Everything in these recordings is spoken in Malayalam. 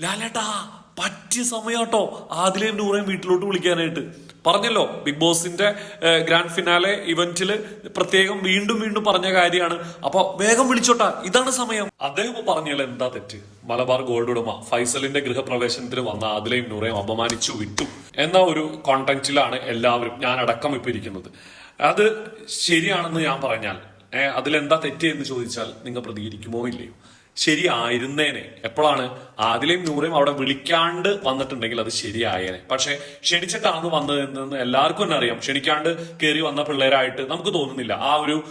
ലാലേട്ടാ പറ്റിയ സമയാട്ടോ. ആദിലേയും നൂറേയും വീട്ടിലോട്ട് വിളിക്കാനായിട്ട്. പറഞ്ഞല്ലോ ബിഗ് ബോസിന്റെ ഗ്രാൻഡ് ഫിനാലെ ഇവന്റിൽ പ്രത്യേകം വീണ്ടും വീണ്ടും പറഞ്ഞ കാര്യമാണ്. അപ്പൊ വേഗം വിളിച്ചോട്ടാ. ഇതാണ് സമയം. അദ്ദേഹം പറഞ്ഞാൽ എന്താ തെറ്റ്? മലബാർ ഗോൾഡ് ഉടമ ഫൈസലിന്റെ ഗൃഹപ്രവേശനത്തിന് വന്ന ആദിലേയും നൂറേയും അപമാനിച്ചു വിട്ടു. എന്ന ഒരു കോണ്ടന്റിലാണ് എല്ലാവരും ഞാൻ അടക്കം ഇപ്പൊ ഇരിക്കുന്നത്. അത് ശരിയാണെന്ന് ഞാൻ പറഞ്ഞാൽ അതിലെന്താ തെറ്റ് എന്ന് ചോദിച്ചാൽ നിങ്ങൾ പ്രതികരിക്കുമോ ഇല്ലയോ? ശരിയായിരുന്നേനെ. എപ്പോഴാണ്? ആദിലേയും നൂറേയും അവിടെ വിളിക്കാണ്ട് വന്നിട്ടുണ്ടെങ്കിൽ അത് ശരിയായേനെ. പക്ഷെ ക്ഷണിച്ചിട്ടാണ് വന്നതെന്ന് എല്ലാവർക്കും തന്നെ അറിയാം. ക്ഷണിക്കാണ്ട് കയറി വന്ന പിള്ളേരായിട്ട് നമുക്ക് തോന്നുന്നില്ല ആ ഒരു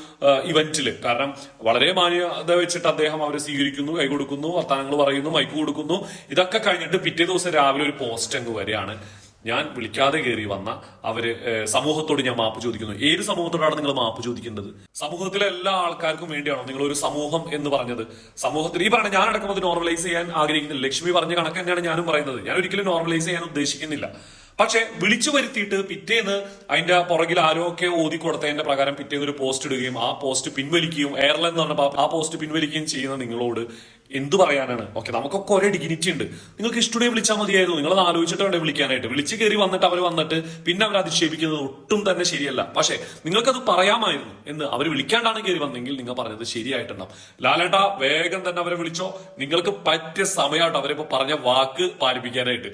ഇവന്റിൽ കാരണം വളരെ മാന്യത വെച്ചിട്ട് അദ്ദേഹം അവരെ സ്വീകരിക്കുന്നു കൈ കൊടുക്കുന്നു വർത്തമാനങ്ങൾ പറയുന്നു മൈക്ക് കൊടുക്കുന്നു. ഇതൊക്കെ കഴിഞ്ഞിട്ട് പിറ്റേ ദിവസം രാവിലെ ഒരു പോസ്റ്റ് അങ്ങ് വരെയാണ് ഞാൻ വിളിക്കാതെ കയറി വന്ന അവർ സമൂഹത്തോട് ഞാൻ മാപ്പ് ചോദിക്കുന്നു. ഏത് സമൂഹത്തോടാണ് നിങ്ങൾ മാപ്പ് ചോദിക്കേണ്ടത്? സമൂഹത്തിലെ എല്ലാ ആൾക്കാർക്കും വേണ്ടിയാണോ നിങ്ങൾ ഒരു സമൂഹം എന്ന് പറഞ്ഞത്? സമൂഹത്തിൽ ഈ പറഞ്ഞ ഞാൻ അടക്കം അത് നോർമലൈസ് ചെയ്യാൻ ആഗ്രഹിക്കുന്നില്ല. ലക്ഷ്മി പറഞ്ഞ കണക്ക് തന്നെയാണ് ഞാനും പറയുന്നത്. ഞാൻ ഒരിക്കലും നോർമലൈസ് ചെയ്യാൻ ഉദ്ദേശിക്കുന്നില്ല. പക്ഷെ വിളിച്ചു വരുത്തിയിട്ട് പിറ്റേന്ന് അതിന്റെ പുറകിൽ ആരോ ഒക്കെ ഓതി കൊടുത്തതിന്റെ പ്രകാരം പിറ്റേന്ന് ഒരു പോസ്റ്റ് ഇടുകയും ആ പോസ്റ്റ് പിൻവലിക്കുകയും എയർലൈൻ എന്ന് പറഞ്ഞ ആ പോസ്റ്റ് പിൻവലിക്കുകയും ചെയ്യുന്ന നിങ്ങളോട് എന്തു പറയാനാണ്? ഓക്കെ നമുക്കൊക്കെ ഒരേ ഡിഗ്നിറ്റി ഉണ്ട്. നിങ്ങൾക്ക് ഇഷ്ടം വിളിച്ചാൽ മതിയായിരുന്നു. നിങ്ങൾ ആലോചിച്ചിട്ട് വേണ്ട വിളിക്കാനായിട്ട്. വിളിച്ചു കയറി വന്നിട്ട് അവർ വന്നിട്ട് പിന്നെ അവർ അധിക്ഷേപിക്കുന്നത് ഒട്ടും തന്നെ ശരിയല്ല. പക്ഷേ നിങ്ങൾക്കത് പറയാമായിരുന്നു എന്ന് അവർ വിളിക്കാണ്ടാണ് കയറി വന്നെങ്കിൽ നിങ്ങൾ പറഞ്ഞത് ശരിയായിട്ടുണ്ടാവും. ലാലേട്ട വേഗം തന്നെ അവരെ വിളിച്ചോ. നിങ്ങൾക്ക് പറ്റിയ സമയമായിട്ട് അവരിപ്പോ പറഞ്ഞ വാക്ക് പാലിപ്പിക്കാനായിട്ട്.